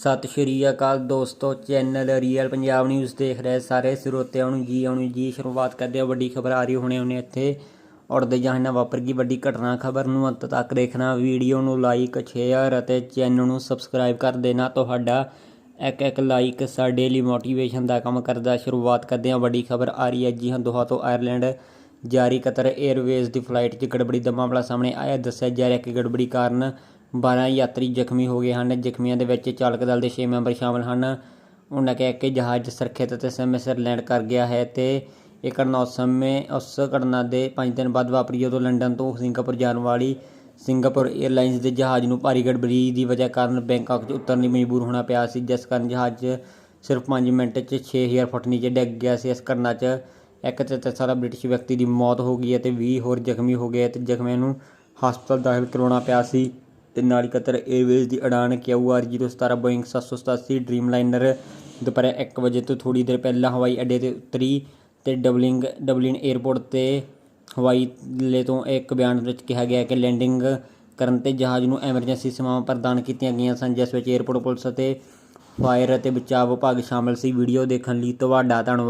ਸਤਿ ਸ਼੍ਰੀ ਅਕਾਲ ਦੋਸਤੋ channel real Punjab news ਦੇਖ ਰਹੇ ਸਾਰੇ ਸਰੋਤਿਆਂ ਨੂੰ, ਜੀ ਆਉਣੀ ਜੀ ਸ਼ੁਰੂਆਤ ਕਰਦੇ ਹਾਂ। ਵੱਡੀ ਖਬਰ ਆ ਰਹੀ ਹੁਣੇ ਹੁਣੇ ਇੱਥੇ। ਉੜਦੇ ਜਹਾਨਾ ਵਾਪਰ ਗਈ ਵੱਡੀ ਘਟਨਾ ਖਬਰ ਨੂੰ ਅੰਤ ਤੱਕ ਦੇਖਣਾ। ਵੀਡੀਓ ਨੂੰ ਲਾਈਕ ਸ਼ੇਅਰ ਅਤੇ ਚੈਨਲ ਨੂੰ ਸਬਸਕ੍ਰਾਈਬ ਕਰ ਦੇਣਾ। ਤੁਹਾਡਾ ਇੱਕ ਇੱਕ ਲਾਈਕ ਸਾਡੇ ਲਈ ਮੋਟੀਵੇਸ਼ਨ ਦਾ ਕੰਮ ਕਰਦਾ। ਸ਼ੁਰੂਆਤ ਕਰਦੇ ਹਾਂ। ਵੱਡੀ ਖਬਰ ਆ ਰਹੀ ਹੈ ਜੀ ਹਾਂ, ਦੋਹਾ ਤੋਂ ਆਇਰਲੈਂਡ ਜਾਰੀ ਕਤਰ। 에ਅਰਵੇਜ਼ ਦੀ ਫਲਾਈਟ 'ਚ ਗੜਬੜੀ ਦਾ ਮਾਮਲਾ ਸਾਹਮਣੇ ਆਇਆ। ਦੱਸਿਆ ਜਾ ਰਿਹਾ ਕਿ ਗੜਬੜੀ ਕਾਰਨ 12 ਯਾਤਰੀ ਜ਼ਖਮੀ ਹੋ ਗਏ ਹਨ। ਜ਼ਖਮੀਆਂ ਦੇ ਵਿੱਚ ਚਾਲਕ ਦਲ ਦੇ ਛੇ ਮੈਂਬਰ ਸ਼ਾਮਲ ਹਨ। ਉਹਨਾਂ ਕਿਹਾ ਕਿ ਜਹਾਜ਼ ਸੁਰੱਖਿਅਤ ਅਤੇ ਸਮੇਂ ਸਿਰ ਲੈਂਡ ਕਰ ਗਿਆ ਹੈ ਤੇ ਇਹ ਘਟਨਾ ਉਸ ਸਮੇਂ, ਉਸ ਘਟਨਾ ਦੇ 5 ਦਿਨ ਬਾਅਦ ਵਾਪਰੀ ਜਦੋਂ ਲੰਡਨ ਤੋਂ ਸਿੰਗਾਪੁਰ ਜਾਣ ਵਾਲੀ ਸਿੰਗਾਪੁਰ 에ਅਰਲਾਈਨਸ ਦੇ ਜਹਾਜ਼ ਨੂੰ ਭਾਰੀ ਗੜਬੜੀ ਦੀ ਵਜ੍ਹਾ ਕਾਰਨ ਬੈਂਕਾਕ 'ਚ ਉਤਰਨ ਲਈ ਮਜਬੂਰ ਹੋਣਾ ਪਿਆ ਸੀ। ਜਿਸ ਕਾਰਨ ਜਹਾਜ਼ ਸਿਰਫ 5 ਮਿੰਟ 'ਚ 6000 ਫੁੱਟ ਨੀਚੇ ਡਿੱਗ ਗਿਆ ਸੀ। ਇਸ ਘਟਨਾ 'ਚ ਇੱਕ ਤੇ ਸਾਰਾ ਬ੍ਰਿਟਿਸ਼ ਵਿਅਕਤੀ ਦੀ ਮੌਤ ਹੋ ਗਈ ਅਤੇ ਤੇ 20 ਹੋਰ ਜ਼ਖਮੀ ਹੋ ਗਏ ਤੇ ਜ਼ਖਮੀਆਂ ਨੂੰ ਹਸਪਤਾਲ ਦਾਖਲ ਕਰਵਾਉਣਾ ਪਿਆ ਸੀ। ਤੇ ਨਾਲ ਕਤਰ 에ਅਰਵੇਜ਼ ਦੀ ਅਡਾਨ KUR017 ਬੋਇੰਗ 787 ਡ੍ਰੀਮਲਾਈਨਰ ਦੁਪਹਿਰ 1 ਵਜੇ ਤੋਂ ਥੋੜੀ ਦੇਰ ਪਹਿਲਾਂ ਹਵਾਈ ਅੱਡੇ ਤੇ ਉਤਰੀ ਤੇ ਡਬਲਿੰਗ ਡਬਲਿਨ 에ਅਰਪੋਰਟ ਤੇ ਹਵਾਈ ਲੈ ਤੋਂ ਇੱਕ ਬਿਆਨ ਵਿੱਚ ਕਿਹਾ ਗਿਆ ਕਿ ਲੈਂਡਿੰਗ ਕਰਨ ਤੇ ਜਹਾਜ਼ ਨੂੰ ਐਮਰਜੈਂਸੀ ਸੇਵਾਵਾਂ ਪ੍ਰਦਾਨ ਕੀਤੀਆਂ ਗਈਆਂ ਸਨ, ਜਿਸ ਵਿੱਚ 에ਅਰਪੋਰਟ ਪੁਲਿਸ ਅਤੇ ਫਾਇਰ ਅਤੇ ਬਚਾਅ ਵਿਭਾਗ ਸ਼ਾਮਲ ਸੀ। ਵੀਡੀਓ ਦੇਖਣ ਲਈ ਤੁਹਾਡਾ ਧੰਨਵਾਦ।